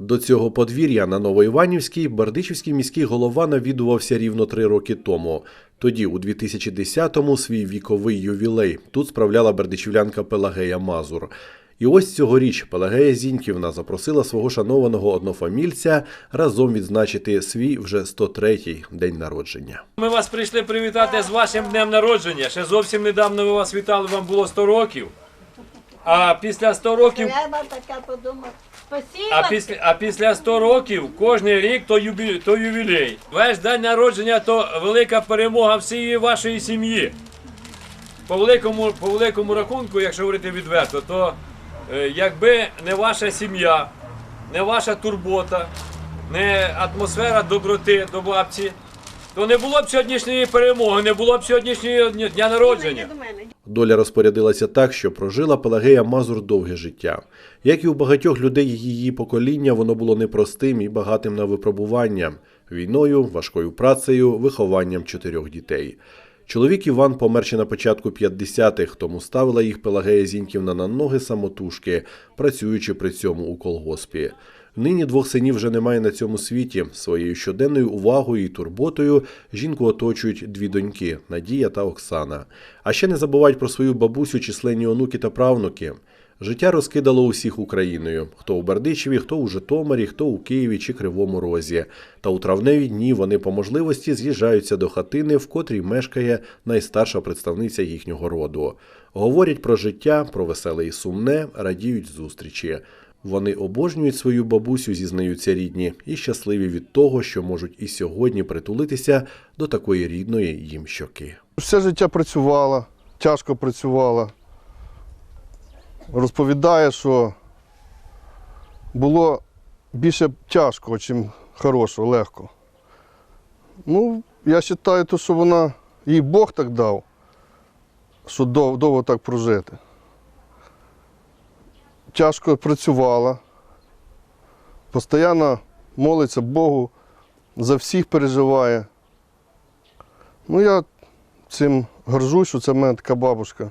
До цього подвір'я на Новоіванівській Бердичівський міський голова навідувався рівно три роки тому. Тоді, у 2010-му, свій віковий ювілей тут справляла бердичівлянка Пелагея Мазур. І ось цьогоріч Пелагея Зіньківна запросила свого шанованого однофамільця разом відзначити свій вже 103-й день народження. Ми вас прийшли привітати з вашим днем народження. Ще зовсім недавно ми вас вітали, вам було 100 років. А після 100 років, Треба така подумати. Спасибо. а після, а після 100 років кожен рік то, юбі, то ювілей. Ваш день народження то велика перемога всієї вашої сім'ї. По великому, по великому рахунку, якщо говорити відверто, то е, якби не ваша сім'я, не ваша турбота, не атмосфера доброти до бабці, то не було б сьогоднішньої перемоги, не було б сьогоднішнього дня дня народження. Доля розпорядилася так, що прожила Пелагея Мазур довге життя. Як і у багатьох людей її покоління, воно було непростим і багатим на випробування війною, важкою працею, вихованням чотирьох дітей. Чоловік Іван помер ще на початку 50-х, тому ставила їх Пелагея Зіньківна на ноги самотужки, працюючи при цьому у колгоспі. Нині двох синів вже немає на цьому світі. Своєю щоденною увагою і турботою жінку оточують дві доньки Надія та Оксана. А ще не забувають про свою бабусю, численні онуки та правнуки. Життя розкидало усіх Україною: хто у Бердичеві, хто у Житомирі, хто у Києві чи Кривому Розі. Та у травневі дні вони по можливості з'їжджаються до хатини, в котрій мешкає найстарша представниця їхнього роду. Говорять про життя, про веселе і сумне, радіють зустрічі. Вони обожнюють свою бабусю, зізнаються рідні, і щасливі від того, що можуть і сьогодні притулитися до такої рідної їм щоки. Все життя працювала, тяжко працювала. Розповідає, що було більше тяжкого, ніж хорошого, легко. Ну, я вважаю, що вона, їй Бог так дав, що довго так прожити. Тяжко працювала, постійно молиться Богу, за всіх переживає. Ну, я цим горжусь, що це в мене така бабушка.